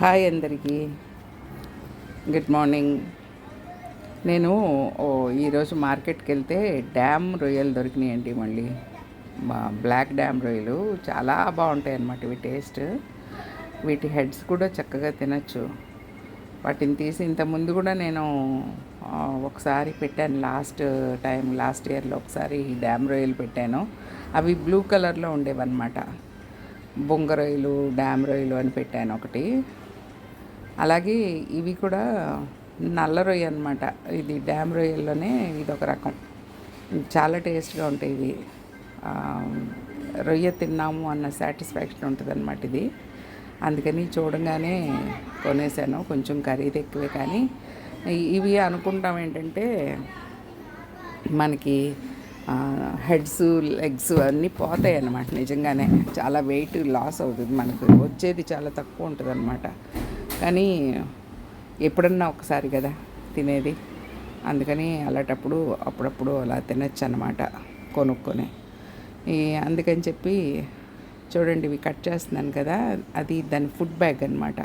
Hi అందరికీ. Good morning నేను ఓ ఈరోజు మార్కెట్కి వెళ్తే డ్యామ్ రొయ్యలు దొరికినాయండి మళ్ళీ. మా బ్లాక్ డ్యామ్ రొయ్యలు చాలా బాగుంటాయి అన్నమాట ఇవి టేస్ట్. వీటి హెడ్స్ కూడా చక్కగా తినచ్చు. వాటిని తీసి ఇంతకుముందు కూడా నేను ఒకసారి పెట్టాను లాస్ట్ టైం లాస్ట్ ఇయర్లో ఒకసారి ఈ డ్యామ్ రొయ్యలు పెట్టాను. అవి బ్లూ కలర్లో ఉండేవన్నమాట. బొంగ రొయ్యలు డ్యామ్ రొయ్యలు అని పెట్టాను ఒకటి. అలాగే ఇవి కూడా నల్ల రొయ్య అనమాట ఇది డ్యామ్ రొయ్యల్లోనే ఇది ఒక రకం. చాలా టేస్ట్గా ఉంటాయి ఇవి. రొయ్య తిన్నాము అన్న సాటిస్ఫాక్షన్ ఉంటుంది అనమాట ఇది. అందుకని చూడంగానే కొనేసాను. కొంచెం ఖరీదు ఎక్కువే కానీ ఇవి అనుకుంటాం ఏంటంటే మనకి హెడ్స్ లెగ్స్ అన్నీ పోతాయి అన్నమాట నిజంగానే. చాలా వెయిట్ లాస్ అవుతుంది మనకు. వచ్చేది చాలా తక్కువ ఉంటుంది అనమాట కానీ ఎప్పుడన్నా ఒకసారి కదా తినేది. అందుకని అలాంటప్పుడు అప్పుడప్పుడు అలా తినచ్చు అనమాట కొనుక్కొని. ఈ అందుకని చెప్పి చూడండి ఇవి కట్ చేస్తున్నాను కదా అది దాని ఫుడ్ బ్యాగ్ అనమాట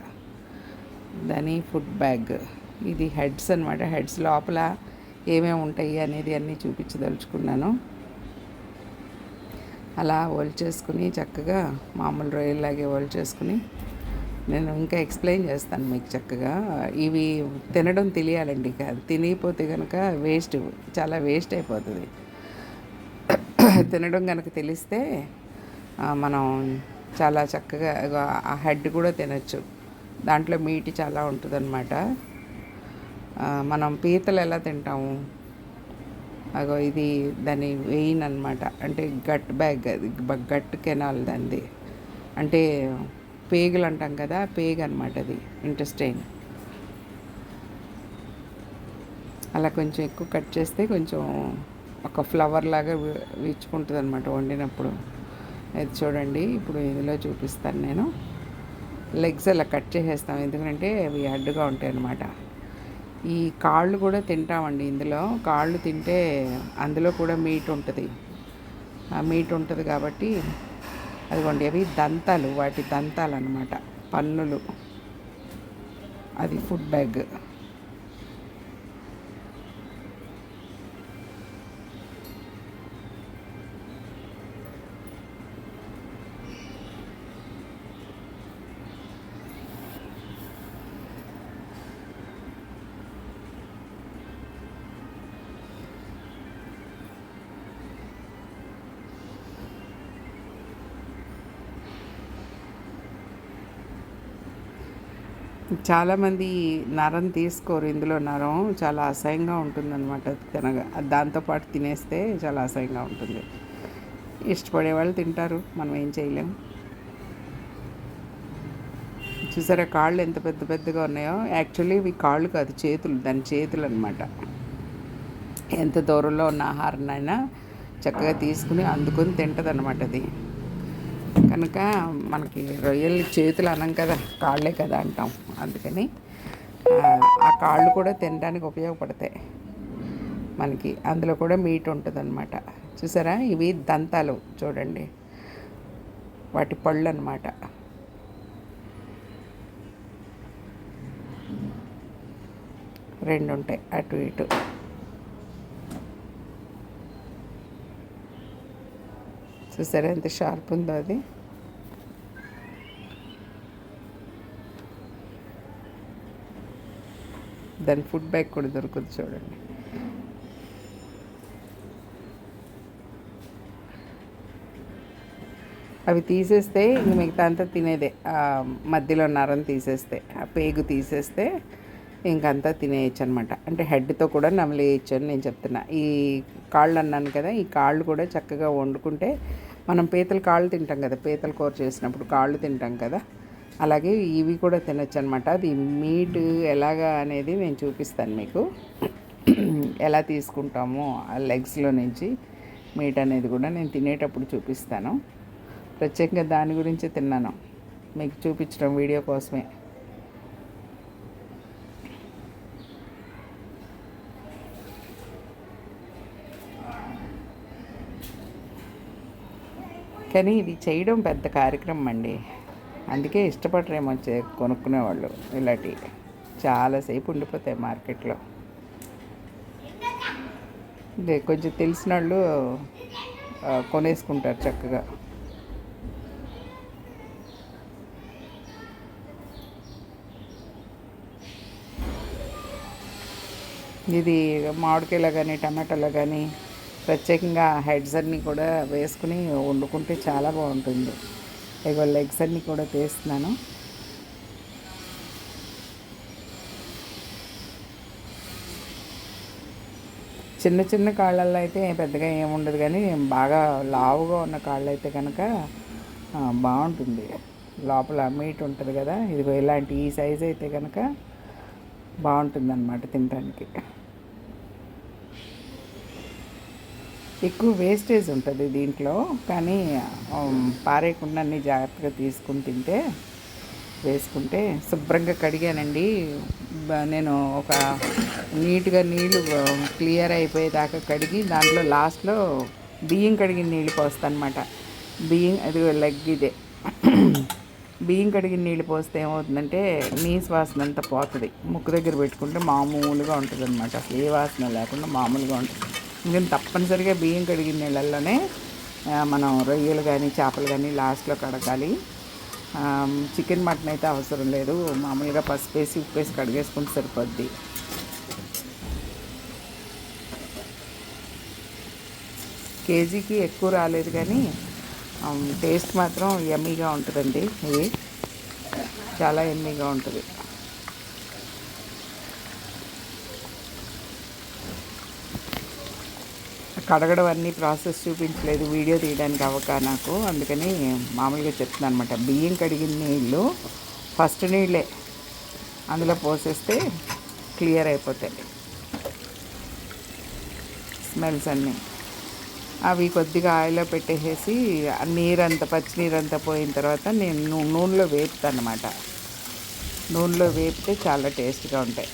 దాని ఫుడ్ బ్యాగ్. ఇది హెడ్స్ అనమాట హెడ్స్ లోపల ఏమేమి ఉంటాయి అనేది అన్నీ చూపించదలుచుకున్నాను. అలా చేసుకుని చక్కగా మామూలు రొయ్యలాగే చేసుకుని నేను ఇంకా ఎక్స్ప్లెయిన్ చేస్తాను మీకు చక్కగా. ఇవి తినడం తెలియాలండి కాదు తినిపోతే కనుక వేస్ట్ చాలా వేస్ట్ అయిపోతుంది. తినడం కనుక తెలిస్తే మనం చాలా చక్కగా ఆ హెడ్ కూడా తినచ్చు. దాంట్లో మీట్ చాలా ఉంటుందన్నమాట. మనం పీతలు ఎలా తింటాము? అగో ఇది దాని వెయిన్ అనమాట అంటే గట్ బ్యాగ్ అది గట్ కెనాల్ దానిది. అంటే పేగులు అంటాం కదా పేగు అనమాట అది ఇంట్రెస్టింగ్ అలా కొంచెం ఎక్కువ కట్ చేస్తే కొంచెం ఒక ఫ్లవర్ లాగా విచ్చుకుంటుంది అనమాట వండినప్పుడు. అది చూడండి ఇప్పుడు ఇందులో చూపిస్తాను నేను. లెగ్స్ అలా కట్ చేసేస్తాం ఎందుకంటే అవి అడ్డుగా ఉంటాయి అన్నమాట ఈ కాళ్ళు కూడా తింటామండి ఇందులో. కాళ్ళు తింటే అందులో కూడా మీట్ ఉంటుంది. ఆ మీట్ ఉంటుంది కాబట్టి అదిగోండి అవి దంతాలు వాటి దంతాలు అన్నమాట పన్నులు. అది ఫుడ్ బ్యాగ్. చాలామంది నరం తీసుకోరు ఇందులో నరం చాలా అసహ్యంగా ఉంటుందన్నమాట తినగా దాంతోపాటు తినేస్తే చాలా అసహ్యంగా ఉంటుంది. ఇష్టపడే వాళ్ళు తింటారు మనం ఏం చేయలేం. చూసారా కాళ్ళు ఎంత పెద్ద పెద్దగా ఉన్నాయో? యాక్చువల్లీ ఇవి కాళ్ళు కాదు చేతులు దాని చేతులు అనమాట ఎంత దూరంలో ఉన్న ఆహారాన్నైనా చక్కగా తీసుకుని అందుకొని తింటుంది అనమాట అది. కనుక మనకి రొయ్యలు చేతులు అనం కదా కాళ్ళే కదా అంటాం. అందుకని ఆ, కాళ్ళు కూడా తినడానికి ఉపయోగపడతాయి. మనకి అందులో కూడా మీట్ ఉంటుందన్నమాట. చూసారా? ఇవి దంతాలు చూడండి. వాటి పళ్ళు అనమాట రెండు ఉంటాయి అటు ఇటు. చూసారా ఎంత షార్ప్ ఉందో అది దాని ఫుడ్ బ్యాగ్ కూడా దొరుకుతుంది చూడండి. అవి తీసేస్తే ఇంక మిగతా అంతా తినేదే. మధ్యలో నరం తీసేస్తే ఆ పేగు తీసేస్తే ఇంకంతా తినేయచ్చు అనమాట అంటే హెడ్తో కూడా నమలేయచ్చు అని నేను చెప్తున్నా. ఈ కాళ్ళు అన్నాను కదా ఈ కాళ్ళు కూడా చక్కగా వండుకుంటే మనం పీతల కాళ్ళు తింటాం కదా పీతల కూర చేసినప్పుడు కాళ్ళు తింటాం కదా అలాగే ఇవి కూడా తినచ్చు అనమాట అది మీట్ ఎలాగా అనేది నేను చూపిస్తాను మీకు. ఎలా తీసుకుంటామో ఆ లెగ్స్లో నుంచి మీట్ అనేది కూడా నేను తినేటప్పుడు చూపిస్తాను. ప్రత్యేకంగా దాని గురించి తిన్నాను. మీకు చూపించడం వీడియో కోసమే. కానీ ఇది చేయడం పెద్ద కార్యక్రమం అండి అందుకే ఇష్టపడరేమో కొనుక్కునేవాళ్ళు ఇలాంటివి చాలాసేపు ఉండిపోతాయి మార్కెట్లో. ఇదే కొంచెం తెలిసిన వాళ్ళు కొనేసుకుంటారు చక్కగా. ఇది మామిడికాయలో కానీ టమాటాలో కానీ ప్రత్యేకంగా హెడ్స్ అన్నీ కూడా వేసుకుని వండుకుంటే చాలా బాగుంటుంది. ఇగో లెగ్స్ అన్నీ కూడా తీస్తున్నాను. చిన్న చిన్న కాళ్ళల్లో అయితే పెద్దగా ఏముండదు కానీ బాగా లావుగా ఉన్న కాళ్ళు అయితే కనుక బాగుంటుంది. లోపల మీట్ ఉంటుంది కదా ఇదిగో ఇలాంటి ఈ సైజ్ అయితే కనుక బాగుంటుంది అన్నమాట తినడానికి ఎక్కువ వేస్టేజ్ ఉంటుంది దీంట్లో కానీ పారేయకుండా అన్ని జాగ్రత్తగా తీసుకుని తింటే వేసుకుంటే శుభ్రంగా కడిగానండి. నేను ఒక నీట్గా నీళ్ళు క్లియర్ అయిపోయేదాకా కడిగి దాంట్లో లాస్ట్లో బియ్యం కడిగిన నీళ్ళు పోస్తాను అనమాట బియ్యం అది లెగ్ ఇదే. బియ్యం కడిగిన నీళ్ళు పోస్తే ఏమవుతుందంటే నీ వాసన అంతా పోతుంది. ముక్కు దగ్గర పెట్టుకుంటే మామూలుగా ఉంటుంది అనమాట అసలు ఏ వాసన లేకుండా మామూలుగా ఉంటుంది. ఎందుకంటే తప్పనిసరిగా బియ్యం కడిగిన నీళ్ళల్లోనే మనం రొయ్యలు కానీ చేపలు కానీ లాస్ట్లో కడగాలి. చికెన్ మటన్ అయితే అవసరం లేదు. మామూలుగా పసుపు వేసి ఉప్పు వేసి కడిగేసుకుంటే సరిపోద్ది. కేజీకి ఎక్కువ రాలేదు కానీ టేస్ట్ మాత్రం ఎమ్మీగా ఉంటుందండి. ఇది చాలా ఎమ్మీగా ఉంటుంది. కడగడం అన్ని ప్రాసెస్ చూపించలేదు వీడియో తీయడానికి అవ్వక నాకు. అందుకని మామూలుగా చెప్తున్నాను అనమాట. బియ్యం కడిగిన నీళ్ళు ఫస్ట్ నీళ్ళే. అందులో పోసేస్తే క్లియర్ అయిపోతాయి. స్మెల్స్ అన్నీ. అవి కొద్దిగా ఆయిల్లో పెట్టేసేసి నీరంతా పచ్చి నీరంతా పోయిన తర్వాత నేను నూనెలో వేపుతాను అనమాట. నూనెలో వేపితే చాలా టేస్ట్గా ఉంటాయి.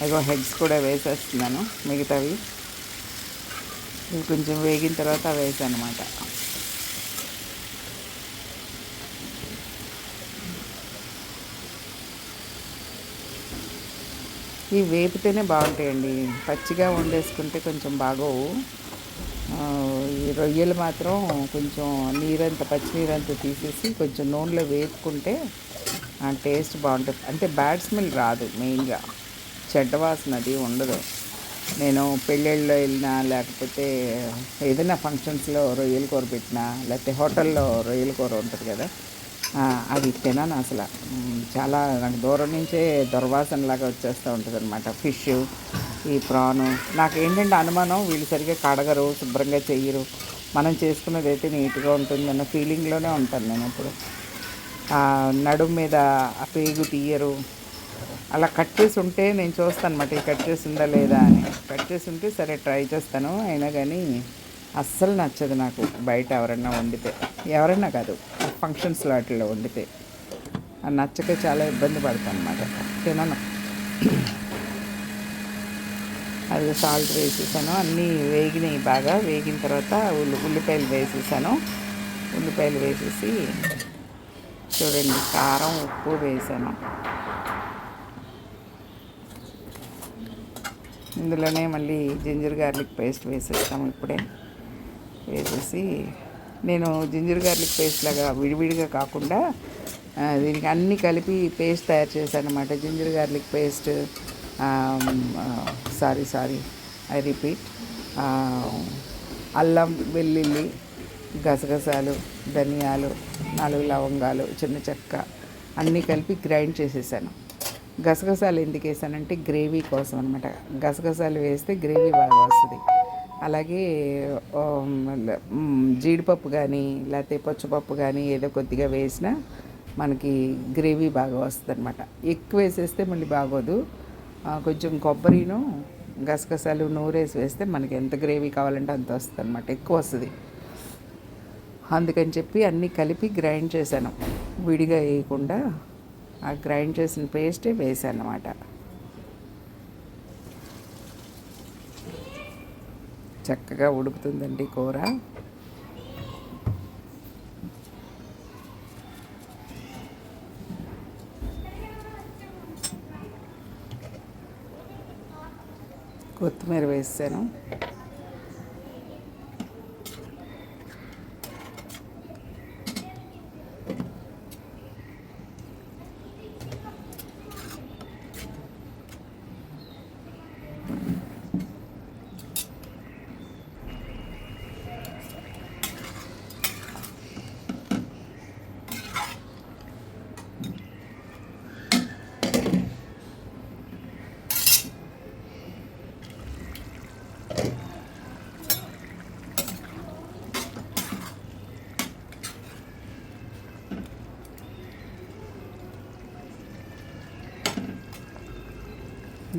అదిగో హెడ్స్ కూడా వేసేస్తున్నాను మిగతావి. ఇవి కొంచెం వేగిన తర్వాత వేసాను అనమాట ఈ వేపితేనే బాగుంటాయండి. పచ్చిగా వండేసుకుంటే కొంచెం బాగోవు. ఈ రొయ్యలు మాత్రం కొంచెం నీరంతా పచ్చినీరంతా తీసేసి కొంచెం నూనెలో వేపుకుంటే ఆ టేస్ట్ బాగుంటుంది. అంటే బ్యాడ్ స్మెల్ రాదు మెయిన్గా. చెడ్డ వాసన అది ఉండదు. నేను పెళ్ళిళ్ళలో వెళ్ళినా లేకపోతే ఏదైనా ఫంక్షన్స్లో రొయ్యల కూర పెట్టినా లేకపోతే హోటల్లో రొయ్యల కూర ఉంటుంది కదా అది తినను అసలు. చాలా నాకు దూరం నుంచే దుర్వాసనలాగా వచ్చేస్తూ ఉంటుంది అనమాట ఫిష్ ఈ ప్రాను. నాకు ఏంటంటే అనుమానం వీళ్ళు సరిగ్గా కడగరు శుభ్రంగా చెయ్యరు. మనం చేసుకున్నది అయితే నీట్గా ఉంటుంది అన్న ఫీలింగ్లోనే ఉంటాను నేను ఇప్పుడు నడుము మీద ఆ పేగు తీయరు. అలా కట్ చేసి ఉంటే నేను చూస్తాను అనమాట ఈ కట్ చేసి ఉందా లేదా అని. కట్ చేసి ఉంటే సరే ట్రై చేస్తాను అయినా కానీ అస్సలు నచ్చదు నాకు బయట ఎవరైనా వండితే. ఎవరైనా కాదు ఫంక్షన్స్లో వాటిల్లో వండితే. అది నచ్చక చాలా ఇబ్బంది పడతాను అనమాట తినను. అది సాల్ట్ వేసేసాను అన్నీ వేగినాయి బాగా. వేగిన తర్వాత ఉల్లి ఉల్లిపాయలు వేసేసాను. ఉల్లిపాయలు వేసేసి చూడండి కారం ఉప్పు వేసాను. ఇందులోనే మళ్ళీ జింజర్ గార్లిక్ పేస్ట్ వేసేస్తాము ఇప్పుడే. వేసేసి నేను జింజర్ గార్లిక్ పేస్ట్ లాగా విడివిడిగా కాకుండా దీనికి అన్నీ కలిపి పేస్ట్ తయారు చేశాను అనమాట ginger garlic paste sorry sorry I repeat అల్లం వెల్లుల్లి గసగసాలు ధనియాలు నాలుగు లవంగాలు చిన్న చెక్క అన్నీ కలిపి గ్రైండ్ చేసేసాను. గసగసాలు ఎందుకు వేసానంటే గ్రేవీ కోసం అనమాట గసగసాలు వేస్తే గ్రేవీ బాగా వస్తుంది. అలాగే జీడిపప్పు కానీ లేకపోతే పచ్చిపప్పు కానీ ఏదో కొద్దిగా వేసినా మనకి గ్రేవీ బాగా వస్తుంది అనమాట ఎక్కువ వేసేస్తే మళ్ళీ బాగోదు. కొంచెం కొబ్బరిను గసగసాలు నూరేసి వేస్తే మనకి ఎంత గ్రేవీ కావాలంటే అంత వస్తుంది అనమాట ఎక్కువ వస్తుంది. అందుకని చెప్పి అన్నీ కలిపి గ్రైండ్ చేశాను. విడిగా వేయకుండా ఆ గ్రైండ్ చేసిన పేస్ట్ వేసాను అన్నమాట చక్కగా ఉడుకుతుందండి కూర. కొత్తిమీర వేసాను.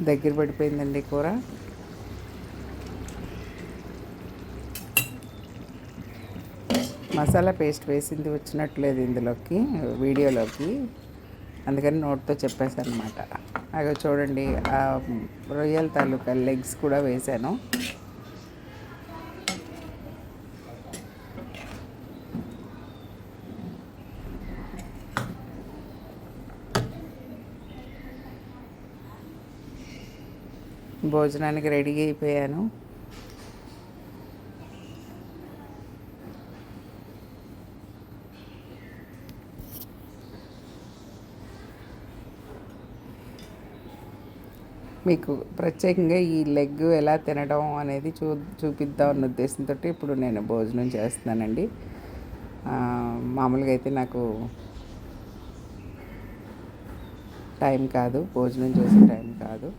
దగ్గర పడిపోయిందండి కూర. మసాలా పేస్ట్ వేసింది వచ్చినట్లేదు ఇందులోకి వీడియోలోకి. అందుకని నోట్తో చెప్పేశాను అనమాట అగో చూడండి ఆ రొయ్యల తాలూకా లెగ్స్ కూడా వేశాను. భోజనానికి రెడీ అయిపోయాను. మీకు ప్రత్యేకంగా ఈ లెగ్ ఎలా తినడం అనేది చూ చూపిద్దాం అన్న ఉద్దేశంతో ఇప్పుడు నేను భోజనం చేస్తున్నానండి. మామూలుగా అయితే నాకు టైం కాదు భోజనం చేసే టైం కాదు.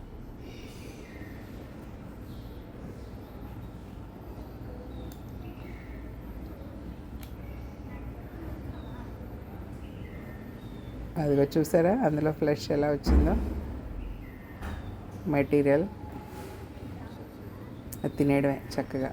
అదిగో చూసారా? అందులో ఫ్లష్ ఎలా వచ్చిందో? మెటీరియల్ అది తినేయడమే చక్కగా.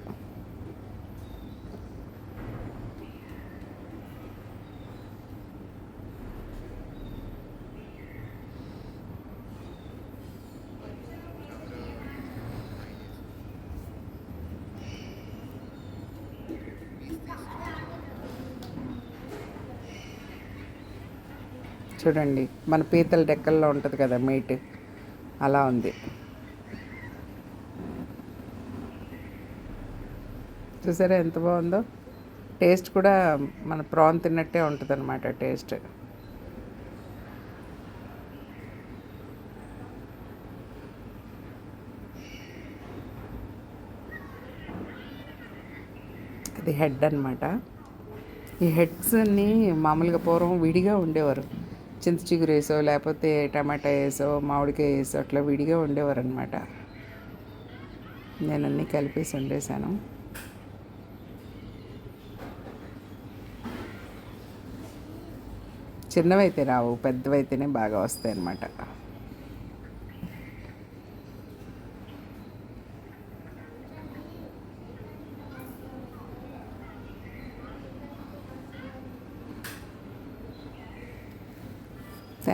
చూడండి మన పీతల డెక్కల్లో ఉంటుంది కదా మీట్ అలా ఉంది. చూసారా ఎంత బాగుందో? టేస్ట్ కూడా మన ప్రాన్ తిన్నట్టే ఉంటుంది అనమాట టేస్ట్ అది హెడ్ అనమాట ఈ హెడ్స్ అన్నీ మామూలుగా పూర్వం విడిగా ఉండేవారు. చింత చిగురు వేసో లేకపోతే టమాటా వేసో మామిడికాయ వేసో అట్లా విడిగా ఉండేవారు అనమాట నేను అన్నీ కలిపేసి వండేసాను చిన్నవైతే రావు పెద్దవైతేనే బాగా వస్తాయి అన్నమాట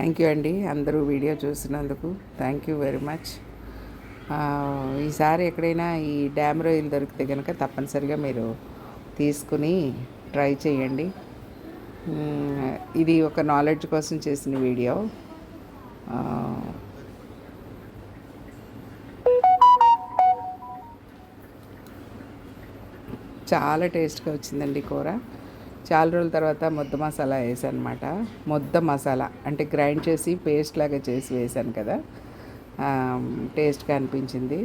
థ్యాంక్ యూ అండి అందరూ వీడియో చూసినందుకు. థ్యాంక్ యూ వెరీ మచ్ ఈసారి ఎక్కడైనా ఈ డ్యామ్ రొయ్యలు దొరికితే కనుక తప్పనిసరిగా మీరు తీసుకుని ట్రై చేయండి. ఇది ఒక నాలెడ్జ్ కోసం చేసిన వీడియో. చాలా టేస్ట్గా వచ్చిందండి కూర. చాలా రోజుల తర్వాత ముద్ద మసాలా వేసాను అనమాట ముద్ద మసాలా అంటే గ్రైండ్ చేసి పేస్ట్ లాగా చేసి వేసాను కదా. టేస్ట్గా అనిపించింది.